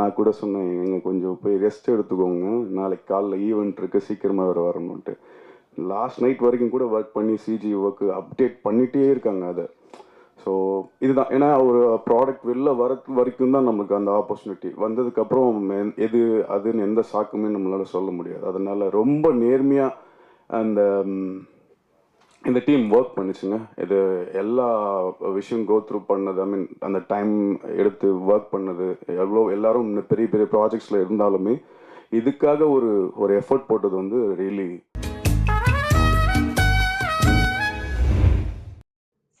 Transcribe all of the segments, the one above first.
நான் கூட சொன்னேன் நீங்கள் கொஞ்சம் போய் ரெஸ்ட் எடுத்துக்கோங்க. நாளைக்கு காலைல ஈவெண்ட் இருக்குது சீக்கிரமாக வேறு வரணுன்ட்டு லாஸ்ட் நைட் வரைக்கும் கூட ஒர்க் பண்ணி சிஜி ஒர்க்கு அப்டேட் பண்ணிகிட்டே இருக்காங்க அதை. ஸோ இதுதான். ஏன்னா ஒரு ப்ராடக்ட் வெளில வர வரைக்கும் தான் நமக்கு அந்த ஆப்பர்ச்சுனிட்டி வந்ததுக்கப்புறம் எது அதுன்னு எந்த சாக்குமே நம்மளால சொல்ல முடியாது. அதனால் ரொம்ப நேர்மையாக அந்த இந்த டீம் ஒர்க் பண்ணுச்சுங்க. இது எல்லா விஷயம் கோ த்ரூ பண்ணது ஐ மீன் அந்த டைம் எடுத்து ஒர்க் பண்ணது எவ்வளோ எல்லாரும் இன்னும் பெரிய பெரிய ப்ராஜெக்ட்ஸில் இருந்தாலுமே இதுக்காக ஒரு ஒரு எஃபர்ட் போட்டது வந்து ரியலி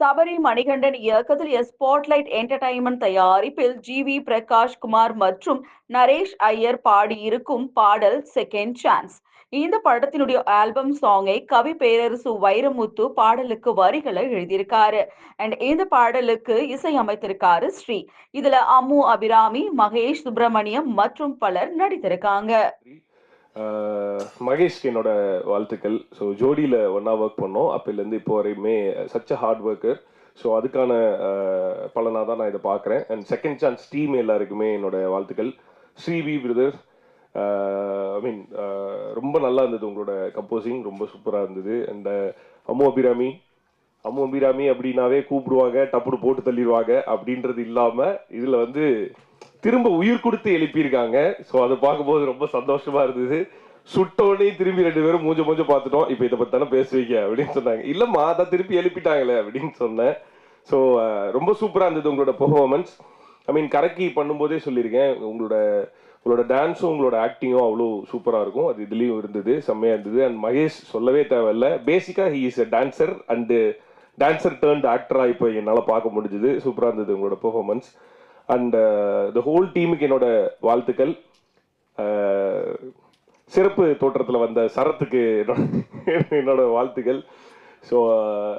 சபரி மணிகண்டன் இயக்கத்தில் எ ஸ்பாட்லைட் என்டர்டைன்மெண்ட் தயாரிப்பில் ஜி வி பிரகாஷ் குமார் மற்றும் நரேஷ் ஐயர் பாடியிருக்கும் பாடல் செகண்ட் சான்ஸ் இந்த படத்தினுடைய ஆல்பம் சாங்கை கவி பேரரசு வைரமுத்து பாடலுக்கு வரிகளை எழுதியிருக்காரு. அண்ட் இந்த பாடலுக்கு இசை அமைத்திருக்காரு ஸ்ரீ. இதுல அம்மு அபிராமி மகேஷ் சுப்பிரமணியம் மற்றும் பலர் நடித்திருக்காங்க. மகேஷ் என்னோட வாழ்த்துக்கள். ஸோ ஜோடியில் ஒன்றா ஒர்க் பண்ணோம். அப்போலேருந்து இப்போ வரையுமே சச் ஹார்ட் ஒர்க்கர் ஸோ அதுக்கான பலனாக தான் நான் இதை பார்க்குறேன். அண்ட் செகண்ட் சான்ஸ் டீம் எல்லாருக்குமே என்னோட வாழ்த்துக்கள். Srivi brother Uh, I mean uh, ரொம்ப நல்லா இருந்தது உங்களோட கம்போசிங் ரொம்ப சூப்பராக இருந்தது. அண்ட் uh, அம்மு அபிராமி அம்மு அபிராமி அப்படின்னாவே கூப்பிடுவாங்க டப்புனு போட்டு தள்ளிடுவாங்க. அப்படின்றது இல்லாமல் இதில் வந்து திரும்ப உயிர் கொடுத்து எழுப்பியிருக்காங்க. ஸோ அதை பார்க்கும்போது ரொம்ப சந்தோஷமாக இருந்தது. சுட்டோடனே திரும்பி ரெண்டு பேரும் மூஞ்ச மூஞ்ச பார்த்துட்டோம். இப்போ இதை பற்றி தானே பேசுவீங்க அப்படின்னு சொன்னாங்க. இல்லைம்மா அதான் திருப்பி எழுப்பிட்டாங்களே அப்படின்னு சொன்னேன். ஸோ ரொம்ப சூப்பராக இருந்தது உங்களோட பெர்ஃபார்மன்ஸ் ஐ மீன் கரக்கி பண்ணும்போதே சொல்லியிருக்கேன். உங்களோட உங்களோட டான்ஸும் உங்களோட ஆக்டிங்கும் அவ்வளோ சூப்பராக இருக்கும். அது இதுலேயும் இருந்தது செம்மையாக இருந்தது. அண்ட் மகேஷ் சொல்லவே தேவையில்ல. பேசிக்காக he is a dancer and dancer turned ஆக்டராக இப்போ என்னால் பார்க்க முடிஞ்சுது. சூப்பராக இருந்தது உங்களோட பெர்ஃபார்மன்ஸ் அண்ட் த ஹோல் டீமுக்கு என்னோட வாழ்த்துக்கள். Uh, சிறப்பு தோற்றத்தில் வந்த சரத்துக்கு என்னோட என்னோட வாழ்த்துக்கள். So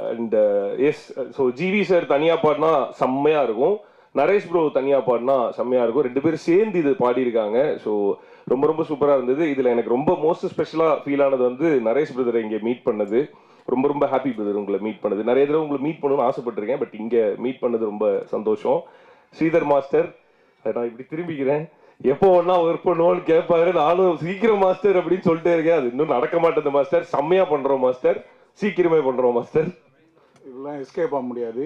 and uh, yes so uh, G V sir தனியாக பாடினா செம்மையாக இருக்கும். நரேஷ் ப்ரோ தனியாக பாடினா செம்மையாக இருக்கும். ரெண்டு பேரும் சேர்ந்து இது பாடியிருக்காங்க. ஸோ ரொம்ப ரொம்ப சூப்பராக இருந்தது. இதில் எனக்கு ரொம்ப மோஸ்ட் ஸ்பெஷலாக ஃபீல் ஆனது வந்து நரேஷ் பிரதரை இங்கே மீட் பண்ணது. ரொம்ப ரொம்ப ஹாப்பி பிரதர் உங்களை மீட் பண்ணது. நிறைய தடவை உங்களை மீட் பண்ணணும்னு ஆசைப்பட்டிருக்கேன். பட் இங்கே மீட் பண்ணது ரொம்ப சந்தோஷம். ஸ்ரீதர் மாஸ்டர் நான் இப்படி திரும்பிக்கிறேன். எப்போ ஒன்றா ஒர்க் பண்ணுவோன்னு கேட்பாரு நானும் சீக்கிரம் மாஸ்டர் அப்படின்னு சொல்லிட்டே இருக்கேன். அது இன்னும் நடக்க மாட்டேது மாஸ்டர் செம்மையா பண்றோம் மாஸ்டர் சீக்கிரமே பண்றோம் மாஸ்டர் இதெல்லாம் எஸ்கேப் ஆக முடியாது.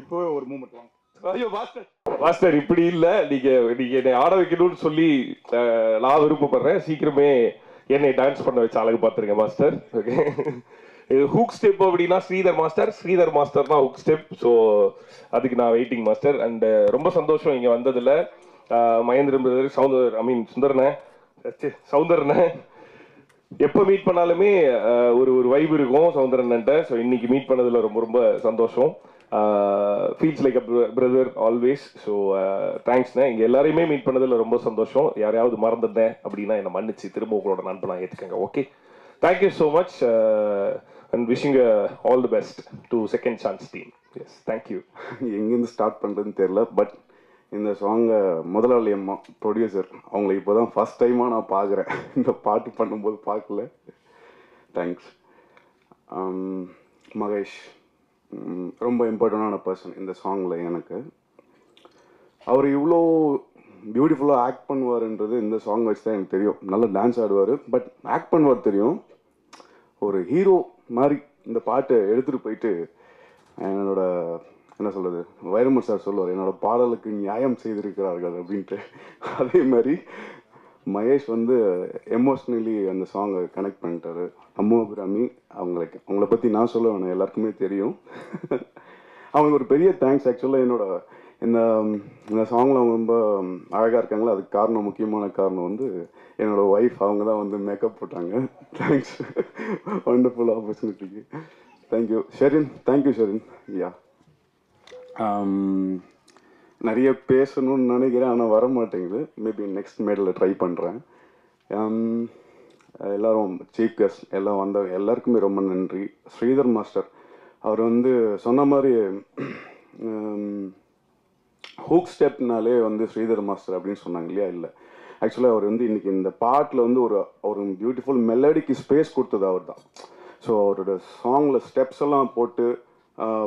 இப்போவே ஒரு மூமெண்ட் வாங்க. ஐயோ மாஸ்டர். மாஸ்டர் இப்படி இல்ல. நீங்க நீங்க என்னை ஆட வைக்கணும்னு சொல்லி நான் விருப்பப்படுறேன். சீக்கிரமே என்னை டான்ஸ் பண்ண வச்சு அழகு பார்த்துருங்க மாஸ்டர். ஓகே ஹூக் ஸ்டெப் அப்படின்னா ஸ்ரீதர் மாஸ்டர். ஸ்ரீதர் மாஸ்டர் தான் ஹூக் ஸ்டெப் ஸோ அதுக்கு நான் வெயிட்டிங் மாஸ்டர். அண்ட் ரொம்ப சந்தோஷம் இங்க வந்ததுல. அஹ், Mahendran brother Soundar I mean சுந்தரனே. ச்சே, சவுந்தரனே. எப்போ மீட் பண்ணாலுமே ஒரு ஒரு வைப் இருக்கும் சவுந்தரன்ட்ட ஸோ இன்னைக்கு மீட் பண்ணதுல ரொம்ப ரொம்ப சந்தோஷம். Feels like a brother always so தேங்க்ஸ்ண்ணே இங்கே எல்லாரையுமே மீட் பண்ணதில் ரொம்ப சந்தோஷம். யாரையாவது மறந்துட்டேன் அப்படின்னா என்னை மன்னிச்சு திரும்ப உங்களோட நண்பனாக ஏற்றுக்கங்க okay thank you so much and wishing all the best to second chance team yes thank you எங்கேருந்து ஸ்டார்ட் பண்ணுறதுன்னு தெரில பட் இந்த சாங்கை முதலாளி அம்மா ப்ரொடியூசர் அவங்களை இப்போ தான் ஃபஸ்ட் டைமாக நான் பார்க்குறேன் இந்த பாட்டு பண்ணும்போது பார்க்கல தேங்க்ஸ் um, மகேஷ் ரொம்ப இம்பார்ட்டண்டான பர்சன் இந்த சாங்கில் எனக்கு. அவர் இவ்வளோ பியூட்டிஃபுல்லாக ஆக்ட் பண்ணுவாருன்றது இந்த சாங் வச்சு தான் எனக்கு தெரியும். நல்லா டான்ஸ் ஆடுவார். பட் ஆக்ட் பண்ணுவார் தெரியும். ஒரு ஹீரோ மாதிரி இந்த பாட்டை எடுத்துகிட்டு போயிட்டு என்னோட என்ன சொல்கிறது வைரமுத்து சார் சொல்லுவார் என்னோட பாடலுக்கு நியாயம் செய்திருக்கிறார்கள் அப்படின்ட்டு. அதே மாதிரி மகேஷ் வந்து எமோஷ்னலி அந்த சாங்கை கனெக்ட் பண்ணிட்டாரு. அம்மு அபிராமி அவங்களுக்கு அவங்கள பற்றி நான் சொல்ல வேணும் எல்லாருக்குமே தெரியும். அவங்களுக்கு ஒரு பெரிய தேங்க்ஸ் ஆக்சுவலாக என்னோட இந்த இந்த சாங்கில் அவங்க ரொம்ப அழகாக இருக்காங்களோ அதுக்கு காரணம் முக்கியமான காரணம் வந்து என்னோடய ஒய்ஃப் அவங்க தான் வந்து மேக்கப் போட்டாங்க. Thanks wonderful ஆப்பர்ச்சுனிட்டிக்கு thank you Sherin thank you Sherin yeah நிறைய பேசணும்னு நினைக்கிறேன் ஆனால் வர மாட்டேங்குது மேபி நெக்ஸ்ட் மேடில் ட்ரை பண்ணுறேன் um, எல்லோரும் சீஃப் கெஸ்ட் எல்லாம் வந்த எல்லாருக்குமே ரொம்ப நன்றி. ஸ்ரீதர் மாஸ்டர் அவர் வந்து சொன்ன மாதிரி um, ஹூக் ஸ்டெப்னாலே வந்து ஸ்ரீதர் மாஸ்டர் அப்படின்னு சொன்னாங்க இல்லையா? இல்லை. ஆக்சுவலாக அவர் வந்து இன்றைக்கி இந்த பாட்டில் வந்து ஒரு ஒரு பியூட்டிஃபுல் மெலடிக்கு ஸ்பேஸ் கொடுத்தது அவர் தான் ஸோ அவரோட சாங்கில் ஸ்டெப்ஸ் எல்லாம் போட்டு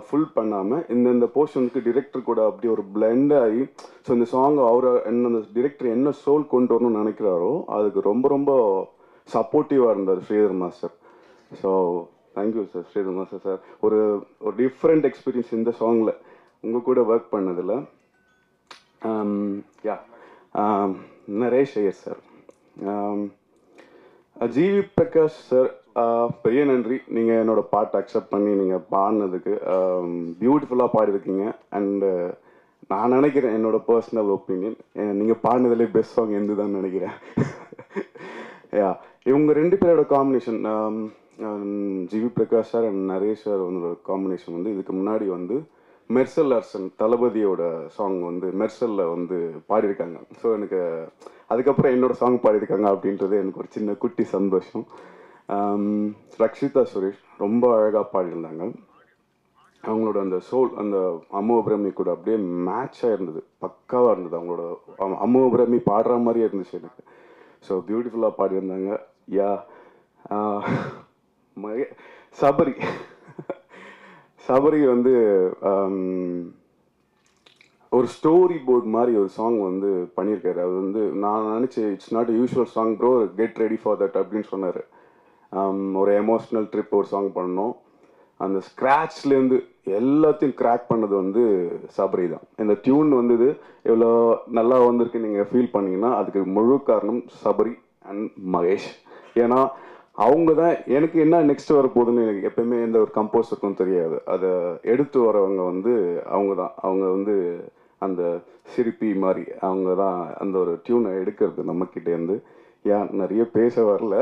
ஃபுல் பண்ணாமல் இந்தந்த போர்ஷனுக்கு டிரெக்டர் கூட அப்படி ஒரு பிளெண்ட் ஆகி ஸோ இந்த சாங் அவர் என்ன அந்த டிரெக்டர் என்ன சோல் கொண்டு வரணும்னு நினைக்கிறாரோ அதுக்கு ரொம்ப ரொம்ப சப்போர்ட்டிவாக இருந்தார் Sridhar master. So thank you sir Sridhar master sir ஒரு ஒரு டிஃப்ரெண்ட் எக்ஸ்பீரியன்ஸ் இந்த சாங்கில் உங்கள் கூட ஒர்க் பண்ணதில். Yeah Naresh Iyer sir um, G V Prakash sir பெரிய நன்றி. நீங்கள் என்னோட பாட்டை அக்செப்ட் பண்ணி நீங்கள் பாடினதுக்கு. பியூட்டிஃபுல்லாக பாடியிருக்கீங்க. அண்டு நான் நினைக்கிறேன் என்னோட பர்சனல் ஒப்பீனியன் நீங்கள் பாடினதுலேயே பெஸ்ட் சாங் எந்த தான் நினைக்கிறேன். யா இவங்க ரெண்டு பேரோட combination G V Prakash sir and Naresh sir வந்து காம்பினேஷன் வந்து இதுக்கு முன்னாடி வந்து மெர்சல் அர்சன் தளபதியோட சாங் வந்து மெர்சலில் வந்து பாடியிருக்காங்க. ஸோ எனக்கு அதுக்கப்புறம் என்னோட சாங் பாடியிருக்காங்க அப்படின்றது எனக்கு ஒரு சின்ன குட்டி சந்தோஷம். ரக்ஷிதா சுரேஷ் ரொம்ப அழகாக பாடியிருந்தாங்க. அவங்களோட அந்த சோல் அந்த அம்மோ பிரமி கூட அப்படியே மேட்சாக இருந்தது. பக்காவாக இருந்தது அவங்களோட அம்- அம்மோ பிரமி பாடுற மாதிரியே இருந்துச்சு எனக்கு. ஸோ பியூட்டிஃபுல்லாக பாடியிருந்தாங்க. யா சபரி. சபரி வந்து ஒரு ஸ்டோரி போர்ட் மாதிரி ஒரு சாங் வந்து பண்ணியிருக்காரு. அது வந்து நான் நினச்சி it's not usual song bro get ready for that அப்படின்னு சொன்னார். ஒரு எமோஷ்னல் ட்ரிப் ஒரு சாங் பண்ணோம் அந்த ஸ்க்ராட்ச்லேருந்து எல்லாத்தையும் கிராக் பண்ணது வந்து சபரி தான். இந்த டியூன் வந்தது எவ்வளோ நல்லா வந்திருக்கு நீங்கள் ஃபீல் பண்ணிங்கன்னா அதுக்கு முழு காரணம் சபரி அண்ட் மகேஷ் ஏன்னா அவங்க தான் எனக்கு என்ன நெக்ஸ்ட் வர போகுதுன்னு எனக்கு எப்பயுமே எந்த ஒரு கம்போஸருக்கும் தெரியாது. அதை எடுத்து வரவங்க வந்து அவங்க தான். அவங்க வந்து அந்த சிரிப்பி மாதிரி அவங்க தான் அந்த ஒரு டியூனை எடுக்கிறது நம்மக்கிட்டேருந்து ஏன் நிறைய பேச வரல.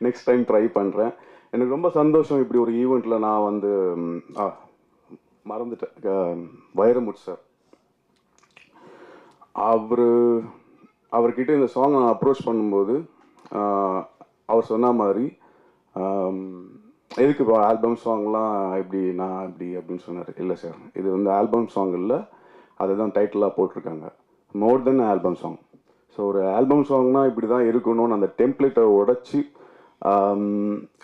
நெக்ஸ்ட் டைம் ட்ரை பண்ணுறேன் எனக்கு ரொம்ப சந்தோஷம் இப்படி ஒரு ஈவெண்ட்டில் நான் வந்து ஆ, மறந்துட்டேன். வைரமுட் சார் அவர் அவர்கிட்ட இந்த சாங் நான் அப்ரோச் பண்ணும்போது அவர் சொன்ன மாதிரி எதுக்கு இப்போ ஆல்பம் சாங்லாம் இப்படி நான் இப்படி அப்படின்னு சொன்னார். இல்லை சார் இது வந்து ஆல்பம் சாங் இல்லை அதுதான் டைட்டிலாக போட்டிருக்காங்க. More then album song so ஒரு ஆல்பம் சாங்னா இப்படி தான் இருக்கணும்னு அந்த டெம்ப்ளேட்டை உடச்சி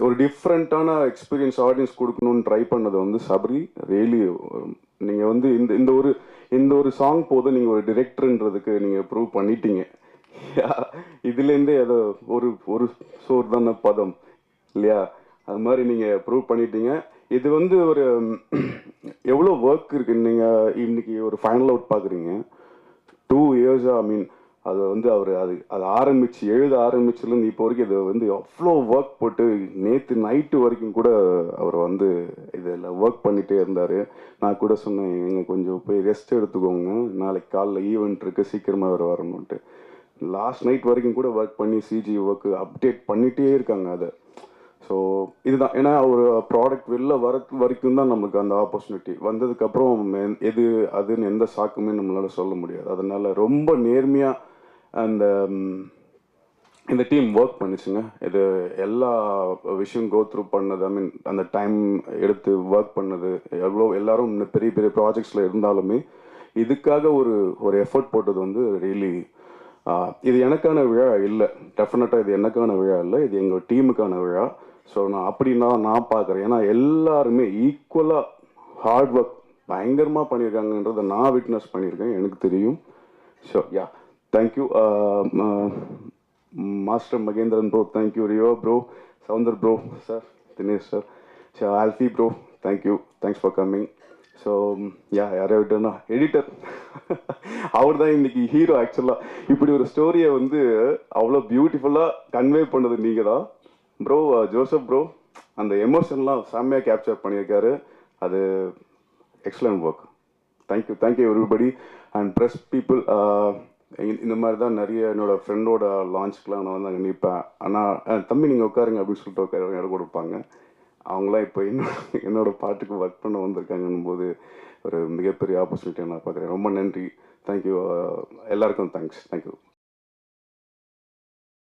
ஒரு டிஃப்ரெண்ட்டான எக்ஸ்பீரியன்ஸ் ஆடியன்ஸ் கொடுக்கணும்னு ட்ரை பண்ணது வந்து சபரி. ரியலி நீங்கள் வந்து இந்த இந்த ஒரு இந்த ஒரு சாங் போதும் நீங்கள் ஒரு டிரெக்டர்ன்றதுக்கு நீங்கள் ப்ரூவ் பண்ணிட்டீங்க. இதுலேருந்தே ஏதோ ஒரு ஒரு சோர் தானே பதம் இல்லையா? அது மாதிரி நீங்கள் ப்ரூவ் பண்ணிட்டீங்க. இது வந்து ஒரு எவ்வளோ ஒர்க் இருக்குது நீங்கள் இன்னைக்கு ஒரு ஃபைனல் அவுட் பார்க்குறீங்க டூ இயர்ஸாக ஐ மீன் அது வந்து அவர் அது அது ஆரம்பிச்சு எழுத ஆரம்பிச்சுலேருந்து இப்போ வரைக்கும் இது வந்து அவ்வளோ ஒர்க் போட்டு நேற்று நைட்டு வரைக்கும் கூட அவர் வந்து இதில் ஒர்க் பண்ணிகிட்டே இருந்தார். நான் கூட சொன்னேன் நீங்கள் கொஞ்சம் போய் ரெஸ்ட் எடுத்துக்கோங்க. நாளைக்கு காலைல ஈவெண்ட் இருக்குது சீக்கிரமாக அவர் வரணுன்ட்டு லாஸ்ட் நைட் வரைக்கும் கூட ஒர்க் பண்ணி சிஜி ஒர்க்கு அப்டேட் பண்ணிகிட்டே இருக்காங்க அதை. ஸோ இதுதான். ஏன்னா ஒரு ப்ராடக்ட் வெளில வர வரைக்கும் தான் நம்மளுக்கு அந்த ஆப்பர்ச்சுனிட்டி வந்ததுக்கப்புறம் எது அதுன்னு எந்த சாக்குமே நம்மளால சொல்ல முடியாது. அதனால் ரொம்ப நேர்மையாக அந்த um, இந்த டீம் ஒர்க் பண்ணுச்சுங்க. இது எல்லா விஷயம் கோ த்ரூ பண்ணது ஐ மீன் அந்த டைம் எடுத்து ஒர்க் பண்ணது எவ்வளோ எல்லாரும் இன்னும் பெரிய பெரிய ப்ராஜெக்ட்ஸில் இருந்தாலுமே இதுக்காக ஒரு ஒரு எஃபர்ட் போட்டது வந்து ரியலி இது எனக்கான விழா இல்லை. டெஃபினட்டாக இது எனக்கான விழா இல்லை. இது எங்கள் டீமுக்கான விழா. ஸோ நான் அப்படின்னா நான் பார்க்குறேன். ஏன்னா எல்லாருமே ஈக்குவலாக ஹார்ட் ஒர்க் பயங்கரமாக பண்ணியிருக்காங்கன்றதை நான் விட்னஸ் பண்ணியிருக்கேன் எனக்கு தெரியும். So yeah thank you master Mahendran bro thank you Rio bro Soundar bro sir Dinesh sir so Alfie bro thank you thanks for coming so yeah யாரை விட்டேன்னா எடிட்டர் அவர் தான் இன்னைக்கு ஹீரோ ஆக்சுவலாக இப்படி ஒரு ஸ்டோரியை வந்து அவ்வளோ பியூட்டிஃபுல்லாக கன்வே பண்ணது நீங்கள் தான். ப்ரோ ஜோசப் ப்ரோ அந்த எமோஷன்லாம் செம்மையாக கேப்சர் பண்ணியிருக்காரு. அது excellent work thank you thank you everybody and press people இந்த மாதிரி தான் நிறைய என்னோடய ஃப்ரெண்டோட லான்ச்சுக்கெலாம் நான் வந்து அங்கே நிற்பேன் ஆனால் தம்பி நீங்கள் உட்காருங்க அப்படின்னு சொல்லிட்டு உட்கார இடம் கொடுப்பாங்க. அவங்களாம் இப்போ என்னோட என்னோட பாட்டுக்கு ஒர்க் பண்ண வந்திருக்காங்கன்னும் போது ஒரு மிகப்பெரிய ஆப்பர்ச்சுனிட்டியை நான் பார்க்குறேன் ரொம்ப நன்றி. தேங்க்யூ எல்லாருக்கும் தேங்க்ஸ் தேங்க்யூ